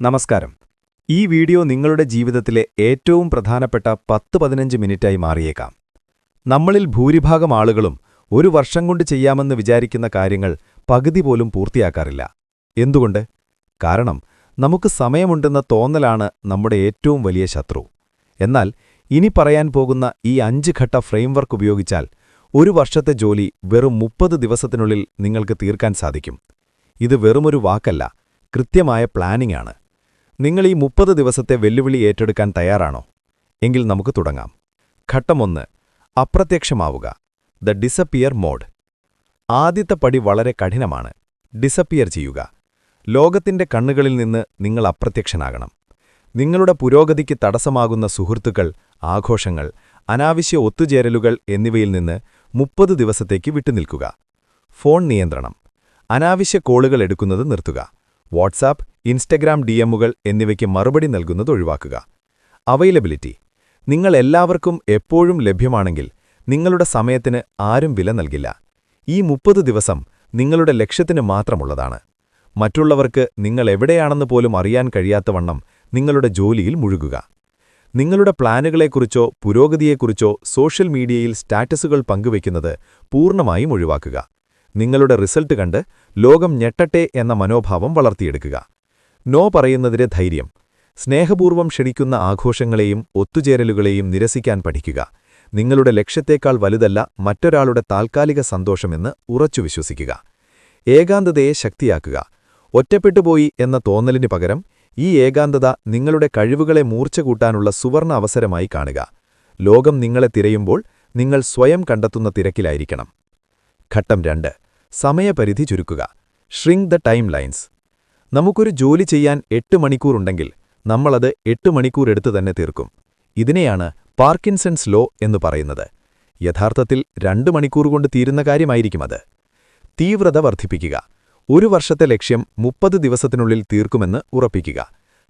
നമസ്കാരം. ഈ വീഡിയോ നിങ്ങളുടെ ജീവിതത്തിലെ ഏറ്റവും പ്രധാനപ്പെട്ട പത്ത് പതിനഞ്ച് മിനിറ്റായി മാറിയേക്കാം. നമ്മളിൽ ഭൂരിഭാഗം ആളുകളും ഒരു വർഷം കൊണ്ട് ചെയ്യാമെന്ന് വിചാരിക്കുന്ന കാര്യങ്ങൾ പകുതി പോലും പൂർത്തിയാക്കാറില്ല. എന്തുകൊണ്ട്? കാരണം നമുക്ക് സമയമുണ്ടെന്ന തോന്നലാണ് നമ്മുടെ ഏറ്റവും വലിയ ശത്രു. എന്നാൽ ഇനി പറയാൻ പോകുന്ന ഈ അഞ്ച് ഘട്ട ഫ്രെയിംവർക്ക് ഉപയോഗിച്ചാൽ ഒരു വർഷത്തെ ജോലി വെറും മുപ്പത് ദിവസത്തിനുള്ളിൽ നിങ്ങൾക്ക് തീർക്കാൻ സാധിക്കും. ഇത് വെറുമൊരു വാക്കല്ല കൃത്യമായ പ്ലാനിംഗ് ആണ്. നിങ്ങൾ ഈ മുപ്പത് ദിവസത്തെ വെല്ലുവിളി ഏറ്റെടുക്കാൻ തയ്യാറാണോ? എങ്കിൽ നമുക്ക് തുടങ്ങാം. ഘട്ടമൊന്ന് അപ്രത്യക്ഷമാവുക. The disappear mode. ആദ്യത്തെ പടി വളരെ കഠിനമാണ്. ഡിസപ്പിയർ ചെയ്യുക. ലോകത്തിന്റെ കണ്ണുകളിൽ നിന്ന് നിങ്ങൾ അപ്രത്യക്ഷനാകണം. നിങ്ങളുടെ പുരോഗതിക്ക് തടസ്സമാകുന്ന സുഹൃത്തുക്കൾ ആഘോഷങ്ങൾ അനാവശ്യ ഒത്തുചേരലുകൾ എന്നിവയിൽ നിന്ന് മുപ്പത് ദിവസത്തേക്ക് വിട്ടുനിൽക്കുക. ഫോൺ നിയന്ത്രണം. അനാവശ്യ കോളുകൾ എടുക്കുന്നത് നിർത്തുക. വാട്സാപ്പ് ഇൻസ്റ്റഗ്രാം ഡി എമ്മുകൾ എന്നിവയ്ക്ക് മറുപടി നൽകുന്നത് ഒഴിവാക്കുക. അവൈലബിലിറ്റി. നിങ്ങൾ എല്ലാവർക്കും എപ്പോഴും ലഭ്യമാണെങ്കിൽ നിങ്ങളുടെ സമയത്തിന് ആരും വില നൽകില്ല. ഈ മുപ്പത് ദിവസം നിങ്ങളുടെ ലക്ഷ്യത്തിന് മാത്രമുള്ളതാണ്. മറ്റുള്ളവർക്ക് നിങ്ങൾ എവിടെയാണെന്ന് പോലും അറിയാൻ കഴിയാത്തവണ്ണം നിങ്ങളുടെ ജോലിയിൽ മുഴുകുക. നിങ്ങളുടെ പ്ലാനുകളെക്കുറിച്ചോ പുരോഗതിയെക്കുറിച്ചോ സോഷ്യൽ മീഡിയയിൽ സ്റ്റാറ്റസുകൾ പങ്കുവയ്ക്കുന്നത് പൂർണമായും ഒഴിവാക്കുക. നിങ്ങളുടെ റിസൾട്ട് കണ്ട് ലോകം ഞെട്ടട്ടെ എന്ന മനോഭാവം വളർത്തിയെടുക്കുക. നോ പറയുന്നതിലെ ധൈര്യം. സ്നേഹപൂർവം ക്ഷണിക്കുന്ന ആഘോഷങ്ങളെയും ഒത്തുചേരലുകളെയും നിരസിക്കാൻ പഠിക്കുക. നിങ്ങളുടെ ലക്ഷ്യത്തേക്കാൾ വലുതല്ല മറ്റൊരാളുടെ താൽക്കാലിക സന്തോഷമെന്ന് ഉറച്ചു വിശ്വസിക്കുക. ഏകാന്തതയെ ശക്തിയാക്കുക. ഒറ്റപ്പെട്ടുപോയി എന്ന തോന്നലിന് പകരം ഈ ഏകാന്തത നിങ്ങളുടെ കഴിവുകളെ മൂർച്ച കൂട്ടാനുള്ള സുവർണ അവസരമായി കാണുക. ലോകം നിങ്ങളെ തിരയുമ്പോൾ നിങ്ങൾ സ്വയം കണ്ടെത്തുന്ന തിരക്കിലായിരിക്കണം. ഘട്ടം രണ്ട്. സമയപരിധി ചുരുക്കുക. ഷ്രിങ്ക് ദ ടൈം ലൈൻസ് നമുക്കൊരു ജോലി ചെയ്യാൻ എട്ട് മണിക്കൂറുണ്ടെങ്കിൽ നമ്മളത് എട്ട് മണിക്കൂർ എടുത്തു തന്നെ തീർക്കും. ഇതിനെയാണ് പാർക്കിൻസൺസ് ലോ എന്ന് പറയുന്നത്. യഥാർത്ഥത്തിൽ രണ്ട് മണിക്കൂർ കൊണ്ട് തീരുന്ന കാര്യമായിരിക്കും അത്. തീവ്രത വർദ്ധിപ്പിക്കുക. ഒരു വർഷത്തെ ലക്ഷ്യം മുപ്പത് ദിവസത്തിനുള്ളിൽ തീർക്കുമെന്ന് ഉറപ്പിക്കുക.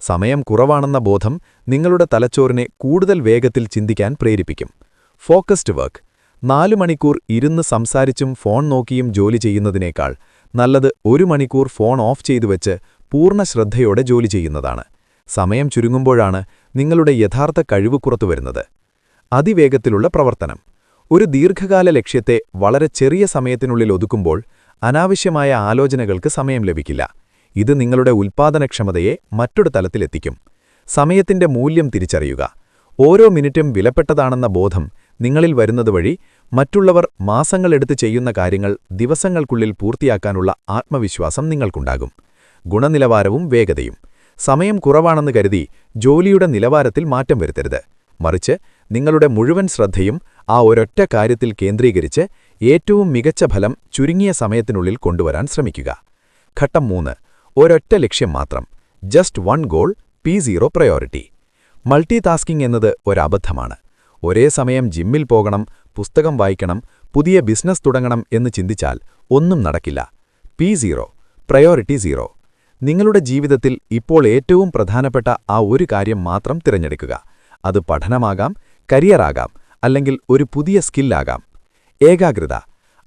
സമയം കുറവാണെന്ന ബോധം നിങ്ങളുടെ തലച്ചോറിനെ കൂടുതൽ വേഗത്തിൽ ചിന്തിക്കാൻ പ്രേരിപ്പിക്കും. ഫോക്കസ്ഡ് വർക്ക് നാലു മണിക്കൂർ ഇരുന്ന് സംസാരിച്ചും ഫോൺ നോക്കിയും ജോലി ചെയ്യുന്നതിനേക്കാൾ നല്ലത് ഒരു മണിക്കൂർ ഫോൺ ഓഫ് ചെയ്തു വെച്ച് പൂർണ ശ്രദ്ധയോടെ ജോലി ചെയ്യുന്നതാണ്. സമയം ചുരുങ്ങുമ്പോഴാണ് നിങ്ങളുടെ യഥാർത്ഥ കഴിവ് പുറത്തു വരുന്നത്. അതിവേഗത്തിലുള്ള പ്രവർത്തനം. ഒരു ദീർഘകാല ലക്ഷ്യത്തെ വളരെ ചെറിയ സമയത്തിനുള്ളിൽ ഒതുക്കുമ്പോൾ അനാവശ്യമായ ആലോചനകൾക്ക് സമയം ലഭിക്കില്ല. ഇത് നിങ്ങളുടെ ഉൽപ്പാദനക്ഷമതയെ മറ്റൊരു തലത്തിലെത്തിക്കും സമയത്തിന്റെ മൂല്യം തിരിച്ചറിയുക. ഓരോ മിനിറ്റും വിലപ്പെട്ടതാണെന്ന ബോധം നിങ്ങളിൽ വരുന്നതുവഴി മറ്റുള്ളവർ മാസങ്ങളെടുത്ത് ചെയ്യുന്ന കാര്യങ്ങൾ ദിവസങ്ങൾക്കുള്ളിൽ പൂർത്തിയാക്കാനുള്ള ആത്മവിശ്വാസം നിങ്ങൾക്കുണ്ടാകും. ഗുണനിലവാരവും വേഗതയും. സമയം കുറവാണെന്ന് കരുതി ജോലിയുടെ നിലവാരത്തിൽ മാറ്റം വരുത്തരുത്. മറിച്ച് നിങ്ങളുടെ മുഴുവൻ ശ്രദ്ധയും ആ ഒരൊറ്റ കാര്യത്തിൽ കേന്ദ്രീകരിച്ച് ഏറ്റവും മികച്ച ഫലം ചുരുങ്ങിയ സമയത്തിനുള്ളിൽ കൊണ്ടുവരാൻ ശ്രമിക്കുക. ഘട്ടം മൂന്ന്. ഒരൊറ്റ ലക്ഷ്യം മാത്രം. Just one goal P zero priority. Multitasking എന്നത് ഒരബദ്ധമാണ്. ഒരേ സമയം ജിമ്മിൽ പോകണം പുസ്തകം വായിക്കണം പുതിയ ബിസിനസ് തുടങ്ങണം എന്ന് ചിന്തിച്ചാൽ ഒന്നും നടക്കില്ല. പി സീറോ പ്രയോറിറ്റി സീറോ നിങ്ങളുടെ ജീവിതത്തിൽ ഇപ്പോൾ ഏറ്റവും പ്രധാനപ്പെട്ട ആ ഒരു കാര്യം മാത്രം തിരഞ്ഞെടുക്കുക. അത് പഠനമാകാം കരിയറാകാം അല്ലെങ്കിൽ ഒരു പുതിയ സ്കില്ലാകാം ഏകാഗ്രത.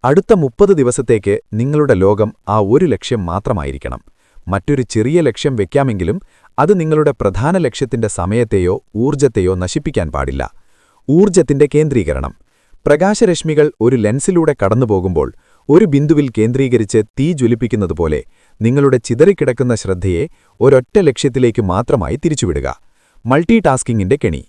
അടുത്ത മുപ്പത് ദിവസത്തേക്ക് നിങ്ങളുടെ ലോകം ആ ഒരു ലക്ഷ്യം മാത്രമായിരിക്കണം. മറ്റൊരു ചെറിയ ലക്ഷ്യം വെക്കാമെങ്കിലും അത് നിങ്ങളുടെ പ്രധാന ലക്ഷ്യത്തിന്റെ സമയത്തെയോ ഊർജത്തെയോ നശിപ്പിക്കാൻ പാടില്ല. ഊർജത്തിന്റെ കേന്ദ്രീകരണം. പ്രകാശരശ്മികൾ ഒരു ലെൻസിലൂടെ കടന്നുപോകുമ്പോൾ ഒരു ബിന്ദുവിൽ കേന്ദ്രീകരിച്ച് തീ ജ്വലിപ്പിക്കുന്നതുപോലെ നിങ്ങളുടെ ചിതറിക്കിടക്കുന്ന ശ്രദ്ധയെ ഒരൊറ്റ ലക്ഷ്യത്തിലേക്ക് മാത്രമായി തിരിച്ചുവിടുക. മൾട്ടി ടാസ്കിങ്ങിന്റെ കെണി.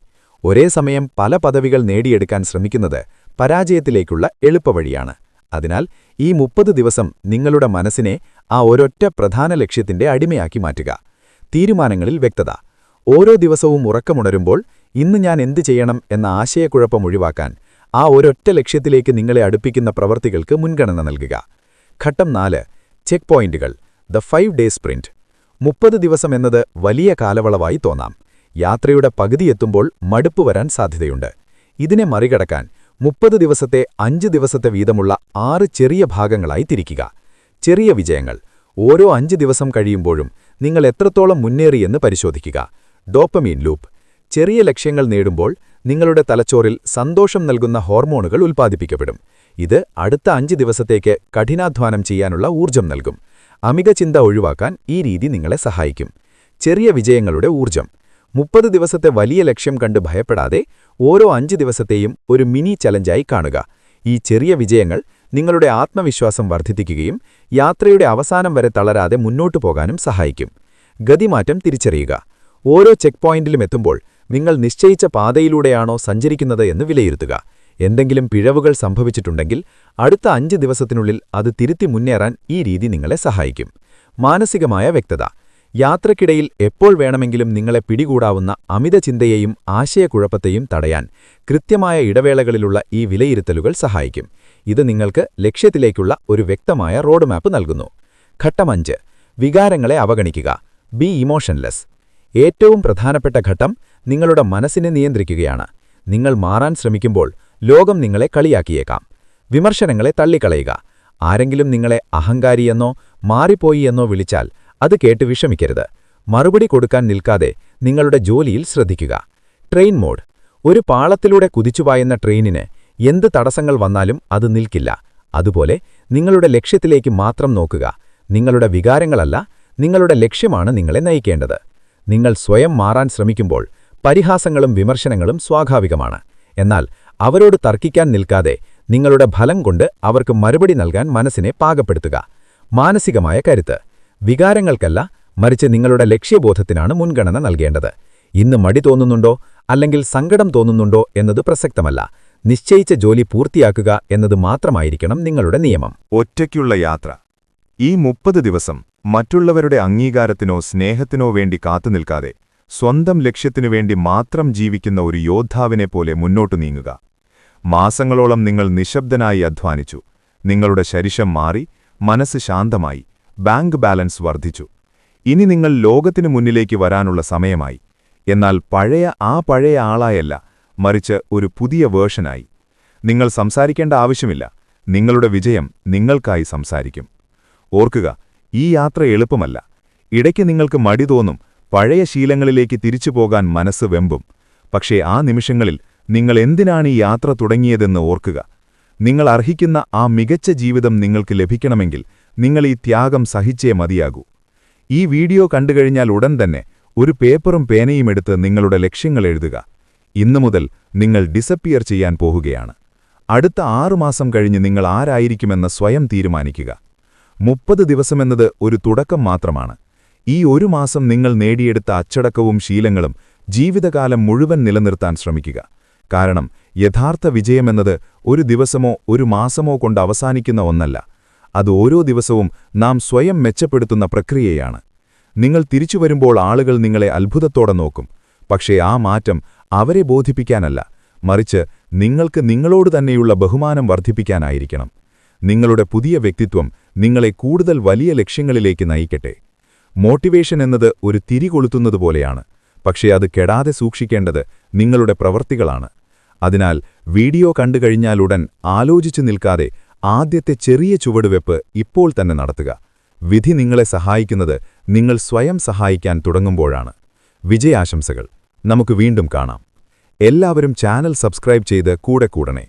ഒരേ സമയം പല പദവികൾ നേടിയെടുക്കാൻ ശ്രമിക്കുന്നത് പരാജയത്തിലേക്കുള്ള എളുപ്പവഴിയാണ് അതിനാൽ ഈ മുപ്പത് ദിവസം നിങ്ങളുടെ മനസ്സിനെ ആ ഒരൊറ്റ പ്രധാന ലക്ഷ്യത്തിന്റെ അടിമയാക്കി മാറ്റുക. തീരുമാനങ്ങളിൽ വ്യക്തത. ഓരോ ദിവസവും ഉറക്കമുണരുമ്പോൾ ഇന്ന് ഞാൻ എന്തു ചെയ്യണം എന്ന ആശയക്കുഴപ്പം ഒഴിവാക്കാൻ ആ ഒരൊറ്റ ലക്ഷ്യത്തിലേക്ക് നിങ്ങളെ അടുപ്പിക്കുന്ന പ്രവർത്തികൾക്ക് മുൻഗണന നൽകുക. ഘട്ടം നാല് ചെക്ക് പോയിന്റുകൾ ദ ഫൈവ് ഡേ സ്പ്രിന്റ്. മുപ്പത് ദിവസം എന്നത് വലിയ കാലവളവായി തോന്നാം. യാത്രയുടെ പകുതിയെത്തുമ്പോൾ മടുപ്പ് വരാൻ സാധ്യതയുണ്ട്. ഇതിനെ മറികടക്കാൻ മുപ്പത് ദിവസത്തെ അഞ്ച് ദിവസത്തെ വീതമുള്ള ആറ് ചെറിയ ഭാഗങ്ങളായി തിരിക്കുക. ചെറിയ വിജയങ്ങൾ. ഓരോ അഞ്ച് ദിവസം കഴിയുമ്പോഴും നിങ്ങൾ എത്രത്തോളം മുന്നേറിയെന്ന് പരിശോധിക്കുക. Dopamine loop. ചെറിയ ലക്ഷ്യങ്ങൾ നേടുമ്പോൾ നിങ്ങളുടെ തലച്ചോറിൽ സന്തോഷം നൽകുന്ന ഹോർമോണുകൾ ഉൽപ്പാദിപ്പിക്കപ്പെടും. ഇത് അടുത്ത അഞ്ച് ദിവസത്തേക്ക് കഠിനാധ്വാനം ചെയ്യാനുള്ള ഊർജം നൽകും. അമിക ചിന്ത ഒഴിവാക്കാൻ ഈ രീതി നിങ്ങളെ സഹായിക്കും. ചെറിയ വിജയങ്ങളുടെ ഊർജം മുപ്പത് ദിവസത്തെ വലിയ ലക്ഷ്യം കണ്ട് ഭയപ്പെടാതെ ഓരോ അഞ്ച് ദിവസത്തെയും ഒരു മിനി ചലഞ്ചായി കാണുക. ഈ ചെറിയ വിജയങ്ങൾ നിങ്ങളുടെ ആത്മവിശ്വാസം വർദ്ധിപ്പിക്കുകയും യാത്രയുടെ അവസാനം വരെ തളരാതെ മുന്നോട്ടു പോകാനും സഹായിക്കും. ഗതിമാറ്റം തിരിച്ചറിയുക. ഓരോ ചെക്ക് പോയിന്റിലും എത്തുമ്പോൾ നിങ്ങൾ നിശ്ചയിച്ച പാതയിലൂടെയാണോ സഞ്ചരിക്കുന്നത് എന്ന് വിലയിരുത്തുക. എന്തെങ്കിലും പിഴവുകൾ സംഭവിച്ചിട്ടുണ്ടെങ്കിൽ അടുത്ത അഞ്ച് ദിവസത്തിനുള്ളിൽ അത് തിരുത്തി മുന്നേറാൻ ഈ രീതി നിങ്ങളെ സഹായിക്കും. മാനസികമായ വ്യക്തത. യാത്രക്കിടയിൽ എപ്പോൾ വേണമെങ്കിലും നിങ്ങളെ പിടികൂടാവുന്ന അമിത ചിന്തയെയും ആശയക്കുഴപ്പത്തെയും തടയാൻ കൃത്യമായ ഇടവേളകളിലുള്ള ഈ വിലയിരുത്തലുകൾ സഹായിക്കും. ഇത് നിങ്ങൾക്ക് ലക്ഷ്യത്തിലേക്കുള്ള ഒരു വ്യക്തമായ റോഡ് മാപ്പ് നൽകുന്നു ഘട്ടമഞ്ച് വികാരങ്ങളെ അവഗണിക്കുക. ബി ഇമോഷൻലെസ് ഏറ്റവും പ്രധാനപ്പെട്ട ഘട്ടം നിങ്ങളുടെ മനസ്സിനെ നിയന്ത്രിക്കുകയാണ്. നിങ്ങൾ മാറാൻ ശ്രമിക്കുമ്പോൾ ലോകം നിങ്ങളെ കളിയാക്കിയേക്കാം. വിമർശനങ്ങളെ തള്ളിക്കളയുക. ആരെങ്കിലും നിങ്ങളെ അഹങ്കാരിയെന്നോ മാറിപ്പോയി എന്നോ വിളിച്ചാൽ അത് കേട്ട് വിഷമിക്കരുത്. മറുപടി കൊടുക്കാൻ നിൽക്കാതെ നിങ്ങളുടെ ജോലിയിൽ ശ്രദ്ധിക്കുക. Train mode. ഒരു പാളത്തിലൂടെ കുതിച്ചുപായുന്ന ട്രെയിനിന് എന്ത് തടസ്സങ്ങൾ വന്നാലും അത് നിൽക്കില്ല. അതുപോലെ നിങ്ങളുടെ ലക്ഷ്യത്തിലേക്ക് മാത്രം നോക്കുക. നിങ്ങളുടെ വികാരങ്ങളല്ല നിങ്ങളുടെ ലക്ഷ്യമാണ് നിങ്ങളെ നയിക്കേണ്ടത്. നിങ്ങൾ സ്വയം മാറാൻ ശ്രമിക്കുമ്പോൾ പരിഹാസങ്ങളും വിമർശനങ്ങളും സ്വാഭാവികമാണ്. എന്നാൽ അവരോട് തർക്കിക്കാൻ നിൽക്കാതെ നിങ്ങളുടെ ഫലം കൊണ്ട് അവർക്ക് മറുപടി നൽകാൻ മനസ്സിനെ പാകപ്പെടുത്തുക. മാനസികമായ കരുത്ത്. വികാരങ്ങൾക്കല്ല മറിച്ച് നിങ്ങളുടെ ലക്ഷ്യബോധത്തിനാണ് മുൻഗണന നൽകേണ്ടത്. ഇന്ന് മടി തോന്നുന്നുണ്ടോ? അല്ലെങ്കിൽ സങ്കടം തോന്നുന്നുണ്ടോ? എന്നത് പ്രസക്തമല്ല. നിശ്ചയിച്ച ജോലി പൂർത്തിയാക്കുക എന്നത് മാത്രമായിരിക്കണം നിങ്ങളുടെ നിയമം. ഒറ്റയ്ക്കുള്ള യാത്ര. ഈ മുപ്പത് ദിവസം മറ്റുള്ളവരുടെ അംഗീകാരത്തിനോ സ്നേഹത്തിനോ വേണ്ടി കാത്തുനിൽക്കാതെ സ്വന്തം ലക്ഷ്യത്തിനു വേണ്ടി മാത്രം ജീവിക്കുന്ന ഒരു യോദ്ധാവിനെ പോലെ മുന്നോട്ടു നീങ്ങുക. മാസങ്ങളോളം നിങ്ങൾ നിശബ്ദനായി അധ്വാനിച്ചു. നിങ്ങളുടെ ശരീരം മാറി മനസ്സ് ശാന്തമായി ബാങ്ക് ബാലൻസ് വർദ്ധിച്ചു. ഇനി നിങ്ങൾ ലോകത്തിനു മുന്നിലേക്ക് വരാനുള്ള സമയമായി. എന്നാൽ പഴയ ആ പഴയ ആളായല്ല മറിച്ച് ഒരു പുതിയ വേർഷനായി. നിങ്ങൾ സംസാരിക്കേണ്ട ആവശ്യമില്ല. നിങ്ങളുടെ വിജയം നിങ്ങൾക്കായി സംസാരിക്കും. ഓർക്കുക ഈ യാത്ര എളുപ്പമല്ല. ഇടയ്ക്ക് നിങ്ങൾക്ക് മടി തോന്നും പഴയ ശീലങ്ങളിലേക്ക് തിരിച്ചു പോകാൻ മനസ്സ് വെമ്പും. പക്ഷേ ആ നിമിഷങ്ങളിൽ നിങ്ങൾ എന്തിനാണ് ഈ യാത്ര തുടങ്ങിയതെന്ന് ഓർക്കുക. നിങ്ങൾ അർഹിക്കുന്ന ആ മികച്ച ജീവിതം നിങ്ങൾക്ക് ലഭിക്കണമെങ്കിൽ നിങ്ങൾ ഈ ത്യാഗം സഹിച്ചേ മതിയാകൂ. ഈ വീഡിയോ കണ്ടുകഴിഞ്ഞാൽ ഉടൻ തന്നെ ഒരു പേപ്പറും പേനയും എടുത്ത് നിങ്ങളുടെ ലക്ഷ്യങ്ങൾ എഴുതുക. ഇന്നു മുതൽ നിങ്ങൾ ഡിസപ്പിയർ ചെയ്യാൻ പോകുകയാണ്. അടുത്ത ആറുമാസം കഴിഞ്ഞ് നിങ്ങൾ ആരായിരിക്കുമെന്ന് സ്വയം തീരുമാനിക്കുക. മുപ്പത് ദിവസമെന്നത് ഒരു തുടക്കം മാത്രമാണ്. ഈ ഒരു മാസം നിങ്ങൾ നേടിയെടുത്ത അച്ചടക്കവും ശീലങ്ങളും ജീവിതകാലം മുഴുവൻ നിലനിർത്താൻ ശ്രമിക്കുക. കാരണം യഥാർത്ഥ വിജയമെന്നത് ഒരു ദിവസമോ ഒരു മാസമോ കൊണ്ട് അവസാനിക്കുന്ന ഒന്നല്ല. അത് ഓരോ ദിവസവും നാം സ്വയം മെച്ചപ്പെടുത്തുന്ന പ്രക്രിയയാണ്. നിങ്ങൾ തിരിച്ചു വരുമ്പോൾ ആളുകൾ നിങ്ങളെ അത്ഭുതത്തോടെ നോക്കും. പക്ഷേ ആ മാറ്റം അവരെ ബോധിപ്പിക്കാനല്ല. മറിച്ച് നിങ്ങൾക്ക് നിങ്ങളോട് തന്നെയുള്ള ബഹുമാനം വർദ്ധിപ്പിക്കാനായിരിക്കണം. നിങ്ങളുടെ പുതിയ വ്യക്തിത്വം നിങ്ങളെ കൂടുതൽ വലിയ ലക്ഷ്യങ്ങളിലേക്ക് നയിക്കട്ടെ. മോട്ടിവേഷൻ എന്നത് ഒരു തിരി കൊളുത്തുന്നതുപോലെയാണ് പക്ഷേ അത് കെടാതെ സൂക്ഷിക്കേണ്ടത് നിങ്ങളുടെ പ്രവൃത്തികളാണ് അതിനാൽ വീഡിയോ കണ്ടുകഴിഞ്ഞാലുടൻ ആലോചിച്ചു നിൽക്കാതെ ആദ്യത്തെ ചെറിയ ചുവടുവെപ്പ് ഇപ്പോൾ തന്നെ നടത്തുക. വിധി നിങ്ങളെ സഹായിക്കുന്നത് നിങ്ങൾ സ്വയം സഹായിക്കാൻ തുടങ്ങുമ്പോഴാണ്. വിജയാശംസകൾ. നമുക്ക് വീണ്ടും കാണാം. എല്ലാവരും ചാനൽ സബ്സ്ക്രൈബ് ചെയ്ത് കൂടെ കൂടണേ.